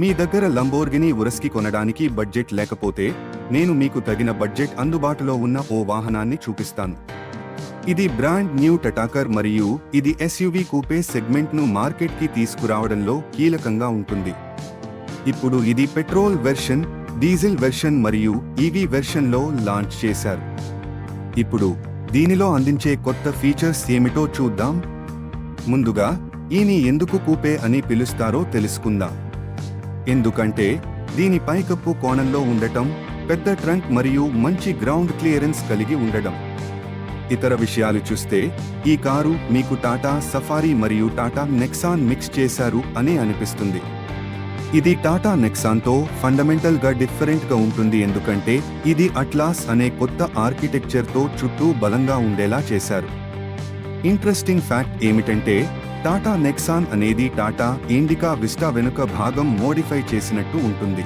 మీ దగ్గర లంబోర్గిని ఉరస్కి కొనడానికి బడ్జెట్ లేకపోతే నేను మీకు తగిన బడ్జెట్ అందుబాటులో ఉన్న ఓ వాహనాన్ని చూపిస్తాను. ఇది బ్రాండ్ న్యూ టటాకర్ మరియు ఇది ఎస్యువి కూపే సెగ్మెంట్ను మార్కెట్కి తీసుకురావడంలో కీలకంగా ఉంటుంది. ఇప్పుడు ఇది పెట్రోల్ వెర్షన్ డీజిల్ వెర్షన్ మరియు ఈవీ వెర్షన్లో లాంచ్ చేశారు. ఇప్పుడు దీనిలో అందించే కొత్త ఫీచర్స్ ఏమిటో చూద్దాం. ముందుగా ఈని ఎందుకు కూపే అని పిలుస్తారో తెలుసుకుందాం. ఎందుకంటే దీని పైకప్పు కోణంలో ఉండటం పెద్ద ట్రంక్ మరియు మంచి గ్రౌండ్ క్లియరెన్స్ కలిగి ఉండడం ఇతర విషయాలు చూస్తే ఈ కారు మీకు టాటా సఫారీ మరియు టాటా నెక్సాన్ మిక్స్ చేశారు అని అనిపిస్తుంది. ఇది టాటా నెక్సాన్తో ఫండమెంటల్గా డిఫరెంట్గా ఉంటుంది ఎందుకంటే ఇది అట్లాస్ అనే కొత్త ఆర్కిటెక్చర్తో చుట్టూ బలంగా ఉండేలా చేశారు. ఇంట్రెస్టింగ్ ఫ్యాక్ట్ ఏమిటంటే టాటా నెక్సాన్ అనేది టాటా ఇండికా విస్టా వెనుక భాగం మోడిఫై చేసినట్టు ఉంటుంది.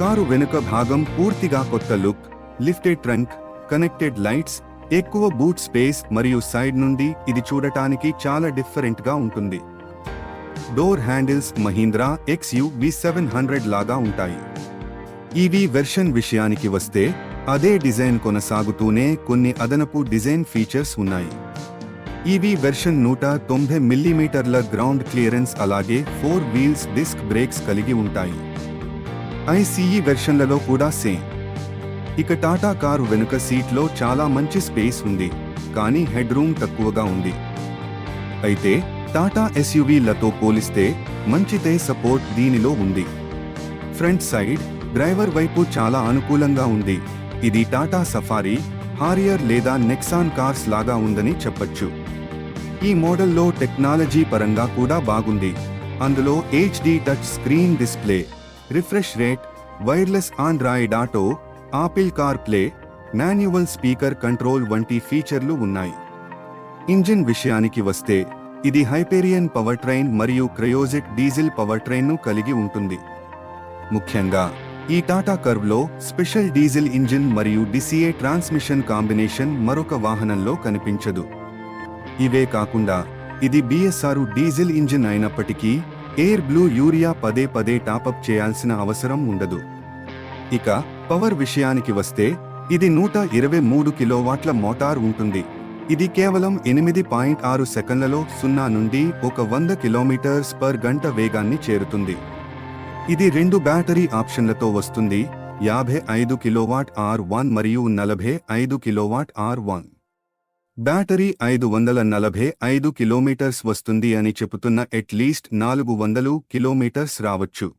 కారు వెనుక భాగం పూర్తిగా కొత్త look lifted trunk connected lights ఎక్కువ బూట్ స్పేస్ మరియు సైడ్ నుండి ఇది చూడటానికి చాలా డిఫరెంట్గా ఉంటుంది. Door handles Mahindra XU V seven hundred లాగా ఉంటాయి. ఈవీ వెర్షన్ విషయానికి వస్తే అదే డిజైన్ కొనసాగుతూనే కొన్ని అదనపు డిజైన్ ఫీచర్స్ ఉన్నాయి. ఈవీ వెర్షన్ నూట తొంభై మిల్లీమీటర్ల గ్రౌండ్ క్లియరెన్స్ అలాగే ఫోర్ వీల్స్ డిస్క్ బ్రేక్స్ కలిగి ఉంటాయి. ఐసీఈ వెర్షన్లలో కూడా సేమ్ ఇక టాటా కారు వెనుక సీట్లో చాలా మంచి స్పేస్ ఉంది కానీ హెడ్ రూమ్ తక్కువగా ఉంది. అయితే టాటా ఎస్యూవీలతో పోలిస్తే మంచితే సపోర్ట్ దీనిలో ఉంది. ఫ్రంట్ సైడ్ డ్రైవర్ వైపు చాలా అనుకూలంగా ఉంది. ఇది టాటా సఫారీ హారియర్ లేదా నెక్సాన్ కార్స్ లాగా ఉందని చెప్పొచ్చు. ఈ మోడల్లో టెక్నాలజీ పరంగా కూడా బాగుంది. అందులో HD touch screen display refresh rate wireless Android auto Apple car play manual speaker control వంటి ఫీచర్లు ఉన్నాయి. ఇంజిన్ విషయానికి వస్తే ఇది హైపేరియన్ పవర్ ట్రైన్ మరియు క్రయోజిక్ డీజిల్ పవర్ ట్రైన్ను కలిగి ఉంటుంది. ముఖ్యంగా ఈ టాటా కర్వ్లో స్పెషల్ డీజిల్ ఇంజిన్ మరియు డిసిఏ ట్రాన్స్మిషన్ కాంబినేషన్ మరొక వాహనంలో కనిపించదు. ఇవే కాకుండా ఇది బిఎస్ఆర్ డీజిల్ ఇంజిన్ అయినప్పటికీ ఎయిర్ బ్లూ యూరియా పదే పదే టాపప్ చేయాల్సిన అవసరం ఉండదు. ఇక పవర్ విషయానికి వస్తే ఇది నూట ఇరవై మూడు కిలోవాట్ల మోటార్ ఉంటుంది. ఇది కేవలం ఎనిమిది పాయింట్ ఆరు సెకండ్లలో సున్నా నుండి ఒక వంద కిలోమీటర్స్ పర్ గంట వేగాన్ని చేరుతుంది. ఇది రెండు బ్యాటరీ ఆప్షన్లతో వస్తుంది. యాభై ఐదు కిలోవాట్ ఆర్ వన్ మరియు నలభై ఐదు కిలోవాట్ ఆర్ వన్. బ్యాటరీ ఐదు వందల నలభై ఐదు కిలోమీటర్స్ వస్తుంది అని చెబుతున్న ఎట్లీస్ట్ నాలుగు వందలు కిలోమీటర్స్ రావచ్చు.